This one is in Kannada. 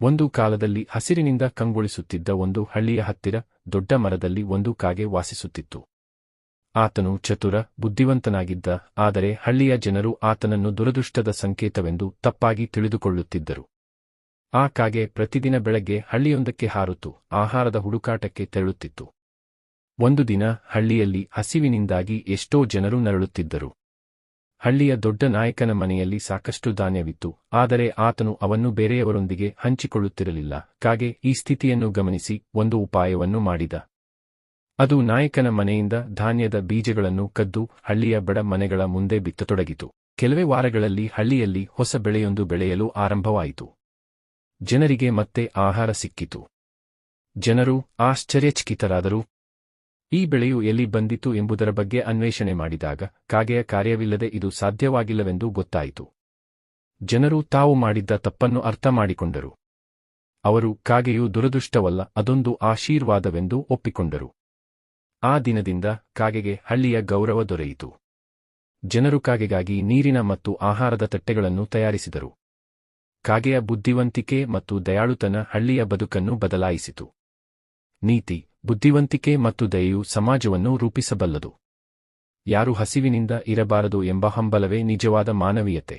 ಒಂದು ಕಾಲದಲ್ಲಿ ಹಸಿರಿನಿಂದ ಕಂಗೊಳಿಸುತ್ತಿದ್ದ ಒಂದು ಹಳ್ಳಿಯ ಹತ್ತಿರ ದೊಡ್ಡ ಮರದಲ್ಲಿ ಒಂದು ಕಾಗೆ ವಾಸಿಸುತ್ತಿತ್ತು. ಆತನು ಚತುರ, ಬುದ್ಧಿವಂತನಾಗಿದ್ದ, ಆದರೆ ಹಳ್ಳಿಯ ಜನರು ಆತನನ್ನು ದುರದೃಷ್ಟದ ಸಂಕೇತವೆಂದು ತಪ್ಪಾಗಿ ತಿಳಿದುಕೊಳ್ಳುತ್ತಿದ್ದರು. ಆ ಕಾಗೆ ಪ್ರತಿದಿನ ಬೆಳಗ್ಗೆ ಹಳ್ಳಿಯೊಂದಕ್ಕೆ ಹಾರುತ್ತು, ಆಹಾರದ ಹುಡುಕಾಟಕ್ಕೆ ತೆರಳುತ್ತಿತ್ತು. ಒಂದು ದಿನ ಹಳ್ಳಿಯಲ್ಲಿ ಹಸಿವಿನಿಂದಾಗಿ ಎಷ್ಟೋ ಜನರು ನರಳುತ್ತಿದ್ದರು. ಹಳ್ಳಿಯ ದೊಡ್ಡ ನಾಯಕನ ಮನೆಯಲ್ಲಿ ಸಾಕಷ್ಟು ಧಾನ್ಯವಿತ್ತು, ಆದರೆ ಆತನು ಅವನ್ನು ಬೇರೆಯವರೊಂದಿಗೆ ಹಂಚಿಕೊಳ್ಳುತ್ತಿರಲಿಲ್ಲ, ಕಾಗೆ ಈ ಸ್ಥಿತಿಯನ್ನು ಗಮನಿಸಿ ಒಂದು ಉಪಾಯವನ್ನು ಮಾಡಿದ. ಅದು ನಾಯಕನ ಮನೆಯಿಂದ ಧಾನ್ಯದ ಬೀಜಗಳನ್ನು ಕದ್ದು ಹಳ್ಳಿಯ ಬಡ ಮನೆಗಳ ಮುಂದೆ ಬಿತ್ತತೊಡಗಿತು. ಕೆಲವೇ ವಾರಗಳಲ್ಲಿ ಹಳ್ಳಿಯಲ್ಲಿ ಹೊಸ ಬೆಳೆಯೊಂದು ಬೆಳೆಯಲು ಆರಂಭವಾಯಿತು. ಜನರಿಗೆ ಮತ್ತೆ ಆಹಾರ ಸಿಕ್ಕಿತು. ಜನರು ಆಶ್ಚರ್ಯಚಕಿತರಾದರು ಈ ಬೆಳೆಯು ಎಲ್ಲಿ ಬಂದಿತು ಎಂಬುದರ ಬಗ್ಗೆ ಅನ್ವೇಷಣೆ ಮಾಡಿದಾಗ ಕಾಗೆಯ ಕಾರ್ಯವಿಲ್ಲದೆ ಇದು ಸಾಧ್ಯವಾಗಿಲ್ಲವೆಂದು ಗೊತ್ತಾಯಿತು. ಜನರು ತಾವು ಮಾಡಿದ್ದ ತಪ್ಪನ್ನು ಅರ್ಥ ಮಾಡಿಕೊಂಡರು. ಅವರು ಕಾಗೆಯು ದುರದೃಷ್ಟವಲ್ಲ, ಅದೊಂದು ಆಶೀರ್ವಾದವೆಂದು ಒಪ್ಪಿಕೊಂಡರು. ಆ ದಿನದಿಂದ ಕಾಗೆಗೆ ಹಳ್ಳಿಯ ಗೌರವ ದೊರೆಯಿತು. ಜನರು ಕಾಗೆಗಾಗಿ ನೀರಿನ ಮತ್ತು ಆಹಾರದ ತಟ್ಟೆಗಳನ್ನು ತಯಾರಿಸಿದರು. ಕಾಗೆಯ ಬುದ್ಧಿವಂತಿಕೆ ಮತ್ತು ದಯಾಳುತನ ಹಳ್ಳಿಯ ಬದುಕನ್ನು ಬದಲಾಯಿಸಿತು. ನೀತಿ ಬುದ್ಧಿವಂತಿಕೆ ಮತ್ತು ದಯೆಯು ಸಮಾಜವನ್ನು ರೂಪಿಸಬಲ್ಲದು. ಯಾರು ಹಸಿವಿನಿಂದ ಇರಬಾರದು ಎಂಬ ಹಂಬಲವೇ ನಿಜವಾದ ಮಾನವೀಯತೆ.